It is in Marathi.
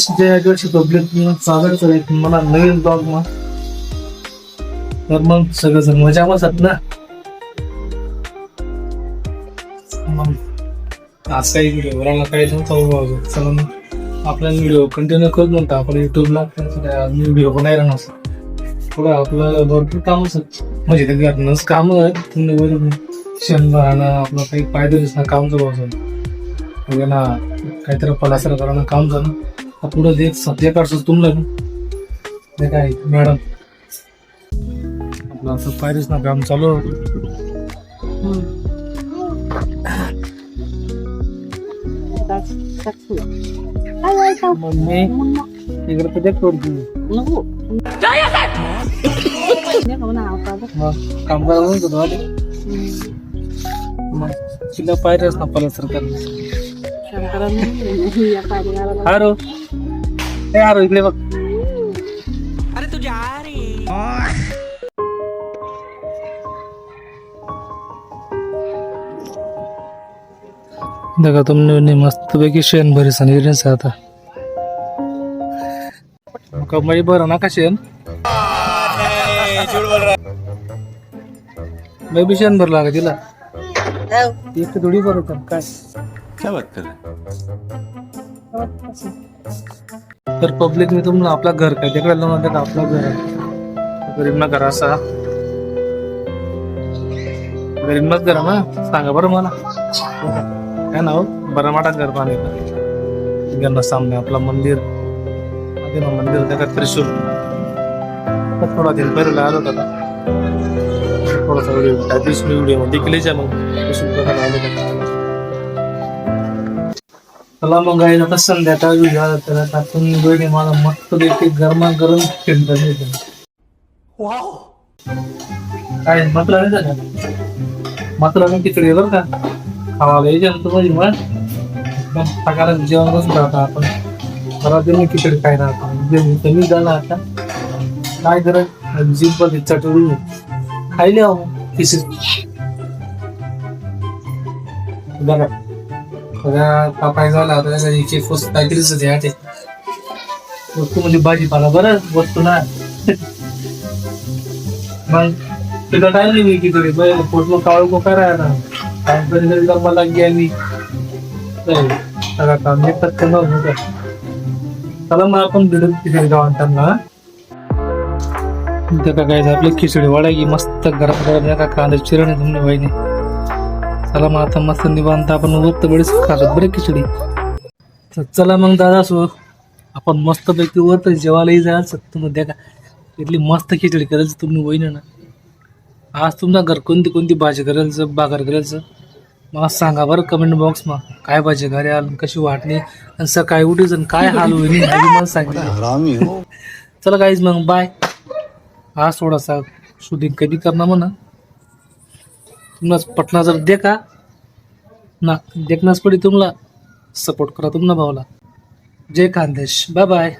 जय पब्लिक स्वागत आहे. मला नवीन ब्लॉग मग. तर मग सगळेजण मजा मजात ना? मग आज काही व्हिडिओ राहिला काही नव्हता हो चला मग. आपला व्हिडिओ कंटिन्यू करत नव्हता आपण युट्यूबला व्हिडिओ पण नाही राहणार थोडं आपलं भरपूर काम असत. म्हणजे ते घरनंच काम आहे. शनिवारानं आपलं काही पायदळीच ना काम चालू असं म्हणजे ना. काहीतरी पलासर करणं काम झालं. आता पुढं ते सध्या काढतो तुमलं ते काय मॅडम. आपलं असं पायरीच ना काम चालू मग मी इकडे तर देख करतो काम करायला मग तिला पायरीच ना पलासर सरकार हारो ए हारो इकडे बघ. देखा तुमने मस्त पैकी शेण भरी सांगितलं आता. कमाई बरं ना का शेण? मी बी शेण भरला का तिला. एक थोडी बरं काय? क्या बात कर तर पब्लिक मी तुम्हाला आपला घर काय तिकडे म्हणतात आपला घर आहे. गरीब ना घर असा गरीब मग घर ना सांगा बरं मला. काय नाव? बरमाटा घर पाणी त्यांना सामने आपला मंदिर. ना मंदिर त्या का त्रिशूर थोडा दिन पहिले आलो होता थोडासा व्हिडिओ त्या दिवशी मी व्हिडिओमध्ये केलीच आहे मग त्रिशूर बघायला आलो. होता चला मग गाईला आता संध्याकाळ झाला तर टाकून वेळ मला मस्त पैकी गरमा गरम चिंता काय म्हटलं नाही झालं? म्हटलं नाही तिकडे बरं का? खावाला यायचे ना तुम्हाला मग एकदम सकाळी जेवण बसून राहता आपण? परवा दिवशी खिचडी काय राहता कमी झाला आता. काय करत जीभमध्ये चटवली खायला खिचडी बघा. सगळ्या पापाय झाला आता एक एक वस्तू काहीतरीच द्या ते वस्तू म्हणजे भाजीपाला बरं? वस्तू ना. मग तुला काय नाही मी किती बैल पोटलो काळ को करायला काय तरी मला गेली सगळं काम निघतात का नव्हतं चला मग आपण भिडत तिथे गावांना त्या काय आपली खिचडी वाढायची मस्त गरम गरम एका कांदा चिरण तुम्ही वहिनी चला मग आता मस्त निवांत आपण वरत बरेच खातात बरे खिचडी? तर चला मग दादा सो आपण मस्त पैकी वरत जेवायलाही जायचं तुम्ही द्या का इथली मस्त खिचडी करायचं तुम्ही वहिनी ना. आज तुमचा घर कोणती कोणती भाजी करायचं बाजार करायचं? मला सांगा बरं कमेंट बॉक्स मग काय भाजी घरी कशी वाटली आणि सकाळी उठीच आणि काय हाल होईल मला सांगितलं हो. चला काहीच मग बाय आज थोडासा शूटिंग कधी करणार म्हणा. तुम्हाला पटना जर दे का ना देखनाच पडी तुम्हाला सपोर्ट करा तुम्हाला भावाला जय खानदेश. Bye bye